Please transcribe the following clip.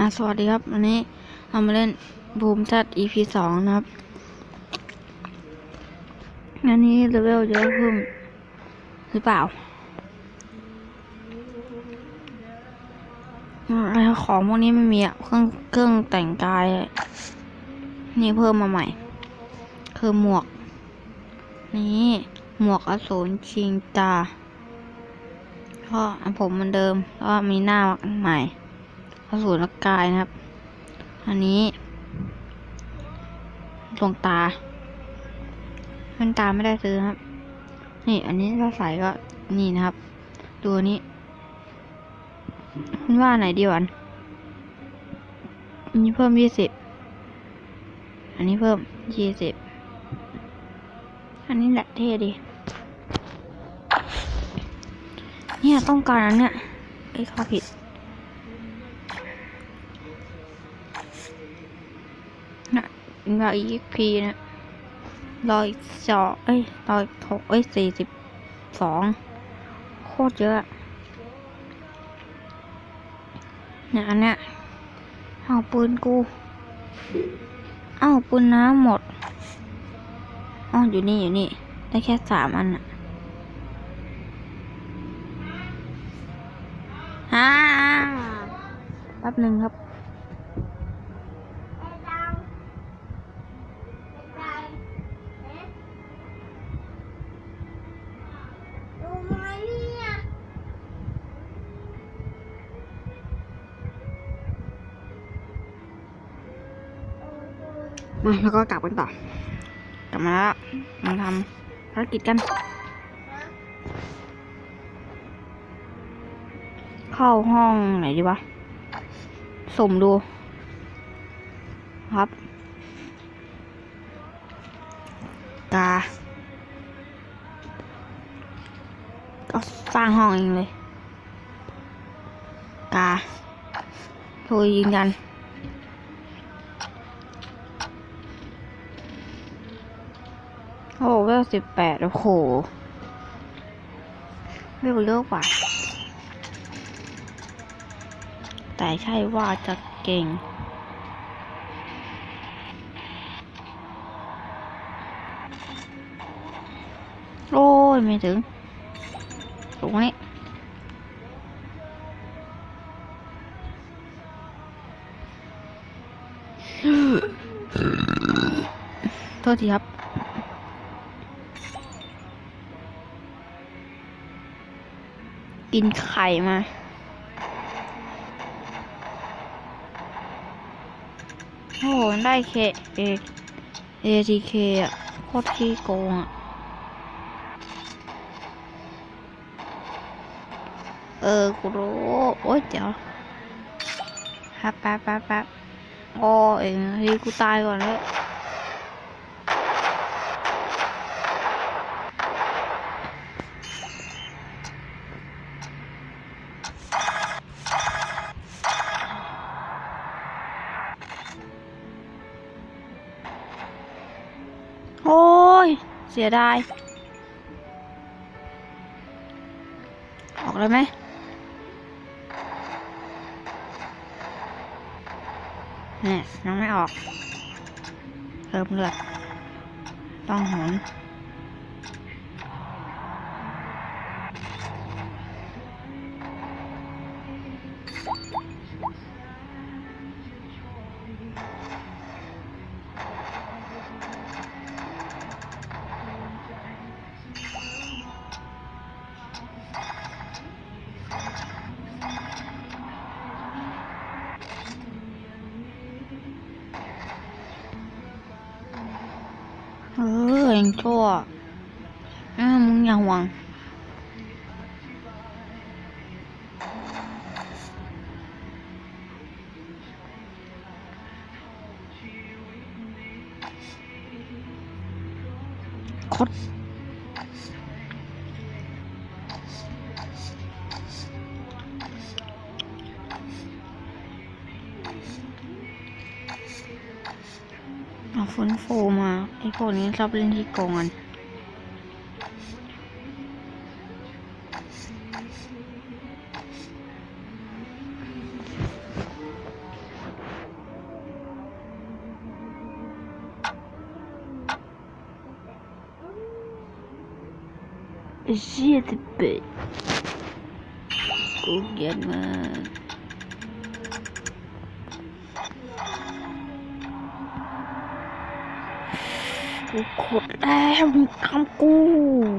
อ่าสวัสดีครับวันนี้เรามาเล่นบูมชัด EP สองนะครับอันนี้เลเวลเยอะขึ้นหรือเปล่าอะไรของพวกนี้ไม่มีอะเครื่องเครื่องแต่งกาย นี่เพิ่มมาใหม่ คือหมวก นี่หมวกอสูรชิงตาก็ผมเหมือนเดิมก็มีหน้าใหม่ อสูรกกายนะครับ อันนี้ดวงตาแว่นตาไม่ได้ซื้อนะครับ นี่ อันนี้ถ้าใส่ก็นี่นะครับ ตัวนี้มันว่าไหนดีวะอันนี้เพิ่มยี่สิบ อันนี้เพิ่มยี่สิบ อันนี้แหละเท่ดี เนี่ยต้องการอันเนี้ยไอ้ข้าผิด นะ รออีกพีนะรออีกสองเอ้ยรออีกหกเอ้ยสี่สิบสองโคตรเยอะเนี่ยอันเนี้ยเอาปืนกูเอาปืนน้ำหมดอ๋ออยู่นี่อยู่นี่ ได้แค่สามอันอะฮ่าแป๊บหนึ่งครับ มาแล้วก็กลับกันต่อกลับมาแล้วมาทำภารกิจกัน เข้าห้องไหนดีวะสุ่มดู ครับ กา ก็สร้างห้องเองเลย กาโทรยิงกัน โอ้เวลสิบแปดโอ้โหเวลเยอะกว่าแต่ใช่ว่าจะเก่ง โอ้ย ไม่ถึงตรงนี้โทษทีครับ กินไข่มา โอ้โห ได้เคเอเอทีเคอะโคตรขี้โกงอะเออ กูรู้ โอ๊ยเดี๋ยวครับแป๊บแป๊บแป๊บโอ้เองที่กูตายก่อนแล้ว โอ้ย เสียดาย ออกเลยไหมเนี่ยยังไม่ออกเพิ่มเลือดต้องหน เออเองชั่ ฟื้นฟมาไอ้พวกนี้ชอบเล่นที่กองกันเจี๊เป็ดกูเก็บมา 不可爱 gội.